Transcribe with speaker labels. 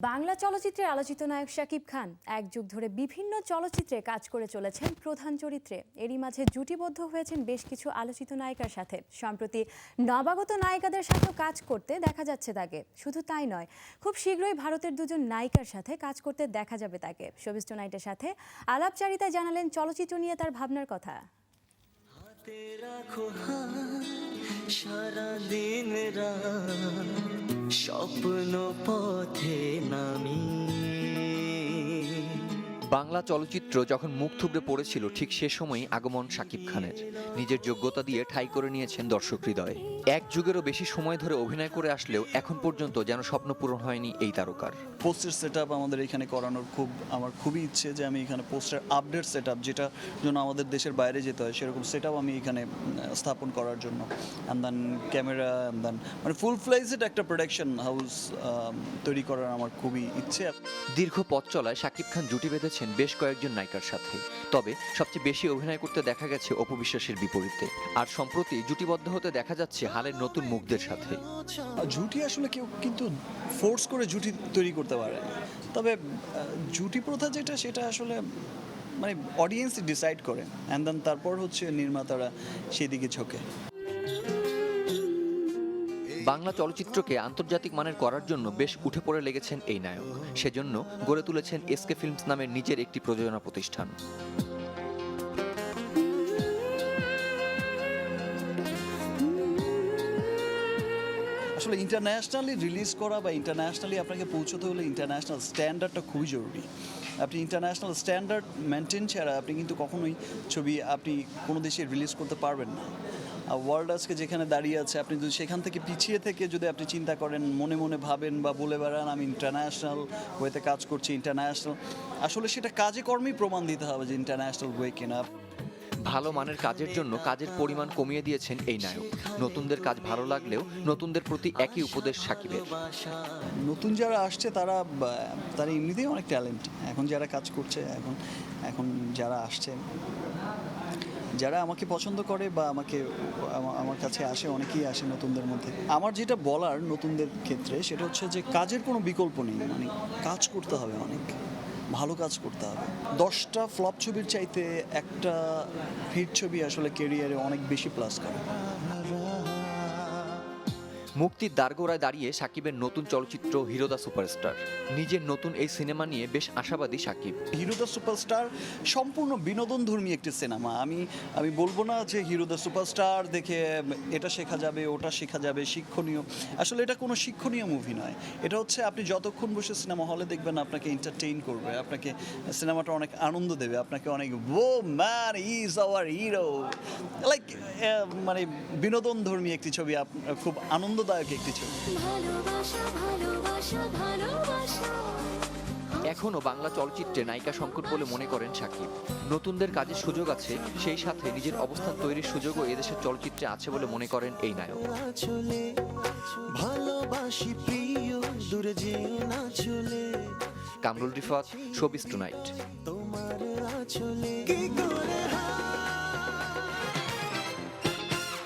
Speaker 1: বাংলা চলচ্চিত্রের আলোচিত নায়ক শাকিব খান এক যুগ ধরে বিভিন্ন চলচ্চিত্রে কাজ করে চলেছেন প্রধান চরিত্রে। এরই মাঝে জুটিবদ্ধ হয়েছেন বেশ কিছু আলোচিত নায়িকার সাথে। সম্প্রতি নবাগত নায়িকাদের সাথেও কাজ করতে দেখা যাচ্ছে তাকে। শুধু তাই নয়, খুব শীঘ্রই ভারতের দুজন নায়িকার সাথে কাজ করতে দেখা যাবে তাকে। শোবিস টুনাইটের সাথে আলাপচারিতায় জানালেন চলচ্চিত্র নিয়ে তার ভাবনার কথা।
Speaker 2: সারা দিন রাত। স্বপ্ন পথে নামি
Speaker 3: বাংলা চলচ্চিত্র যখন মুখ থুবড়ে পড়েছিল ঠিক সে সময়ই আগমন শাকিব খানের। নিজের যোগ্যতা দিয়ে ঠাই করে নিয়েছেন দর্শক হৃদয়ে। এক যুগেরও বেশি সময় ধরে অভিনয় করে আসলেও এখন পর্যন্ত যেন স্বপ্ন পূরণ হয়নি এই তারকার।
Speaker 4: পোস্টের সেট আমাদের এখানে করানোর খুব আমার খুবই ইচ্ছে যে আমি এখানে পোস্টার আপডেট সেট যেটা জন্য আমাদের দেশের বাইরে যেতে হয় সেরকম সেট আমি এখানে স্থাপন করার জন্য। And then camera and then মানে ফুল ফ্লাইজেড একটা প্রোডাকশন হাউস তৈরি করার আমার খুবই ইচ্ছে।
Speaker 3: দীর্ঘ পথ চলায় শাকিব খান জুটি বেঁধেছেন বেশ কয়েকজন নায়িকার সাথে। তবে সবচেয়ে বেশি অভিনয় করতে দেখা গেছে অপু বিশ্বাসের বিপরীতে। আর সম্প্রতি জুটিবদ্ধ হতে দেখা যাচ্ছে হালের নতুন মুখদের সাথে।
Speaker 4: জুটি আসলে কেউ কিন্তু ফোর্স করে জুটি তৈরি করতে পারে। তবে জুটি প্রথা যেটা, সেটা আসলে মানে অডিয়েন্স ডিসাইড করে। অ্যান্ড দেন তারপর হচ্ছে নির্মাতারা সেদিকে ঝোঁকে।
Speaker 3: বাংলা চলচ্চিত্রকে আন্তর্জাতিক মানের করার জন্য বেশ উঠে পড়ে লেগেছেন এই নায়ক। সেজন্য গড়ে তুলেছেন এসকে ফিল্মস নামের নিজের একটি প্রযোজনা প্রতিষ্ঠান।
Speaker 4: আসলে ইন্টারন্যাশনালি রিলিজ করা বা ইন্টারন্যাশনালি আপনাকে পৌঁছতে হলে ইন্টারন্যাশনাল স্ট্যান্ডার্ডটা খুবই জরুরি। আপনি ইন্টারন্যাশনাল স্ট্যান্ডার্ড মেনটেন ছাড়া আপনি কিন্তু কখনোই ছবি আপনি কোনো দেশে রিলিজ করতে পারবেন না। ওয়ার্ল্ড আজকে যেখানে দাঁড়িয়ে আছে, আপনি যদি সেখান থেকে পিছিয়ে থেকে যদি আপনি চিন্তা করেন, মনে মনে ভাবেন বা বলে বেড়ান, আমি ইন্টারন্যাশনাল ওয়েতে কাজ করছি ইন্টারন্যাশনাল আসলে সেটা কাজে কর্মেই প্রমাণ দিতে হবে যে ইন্টারন্যাশনাল ওয়ে কিনা।
Speaker 3: ভালো মানের কাজের জন্য কাজের পরিমাণ কমিয়ে দিয়েছেন এই নায়ক। নতুনদের কাজ ভালো লাগলেও নতুনদের প্রতি একই উপদেশ সাকিবের।
Speaker 4: নতুন যারা আসছে, তারা তারা এমনিতেই অনেক ট্যালেন্ট এখন যারা কাজ করছে, এখন এখন যারা আসছে, যারা আমাকে পছন্দ করে বা আমাকে আমার কাছে আসে, অনেকেই আসে নতুনদের মধ্যে। আমার যেটা বলার নতুনদের ক্ষেত্রে, সেটা হচ্ছে যে কাজের কোনো বিকল্প নেই। মানে কাজ করতে হবে অনেক। ভালো কাজ করতে হবে। দশটা ফ্লপ ছবির চাইতে একটা হিট ছবি আসলে কেরিয়ারে অনেক বেশি প্লাস করে।
Speaker 3: মুক্তির দ্বারগোড়ায় দাঁড়িয়ে সাকিবের নতুন চলচ্চিত্র হিরোদা সুপারস্টার। নিজের নতুন এই সিনেমা নিয়ে বেশ আশাবাদী সাকিব।
Speaker 4: হিরো দ্য সুপারস্টার সম্পূর্ণ বিনোদন ধর্মী একটি সিনেমা। আমি আমি বলব না যে হিরো দ্য সুপারস্টার দেখে এটা শেখা যাবে, ওটা শেখা যাবে, শিক্ষণীয়। আসলে এটা কোনো শিক্ষণীয় মুভি নয়। এটা হচ্ছে আপনি যতক্ষণ বসে সিনেমা হলে দেখবেন আপনাকে এন্টারটেইন করবে, আপনাকে সিনেমাটা অনেক আনন্দ দেবে, আপনাকে অনেক, ও man is our hero. Like মানে বিনোদন ধর্মী একটি ছবি খুব আনন্দদায়ক একটি ছবি।
Speaker 5: ভালোবাসা ভালোবাসা ভালোবাসা।
Speaker 3: এখনও বাংলা চলচ্চিত্রে নায়িকা সংকট বলে মনে করেন সাকিব নতুনদের কাজের সুযোগ আছে সেই সাথে নিজের অবস্থান তৈরির সুযোগও এদেশের চলচ্চিত্রে আছে বলে মনে করেন এই নায়ক।
Speaker 2: ভালোবাসি প্রিয় দূরে যেও না চলে।
Speaker 3: Kamrul Rifat showbiz tonight.
Speaker 2: তোমার আচলে কি করে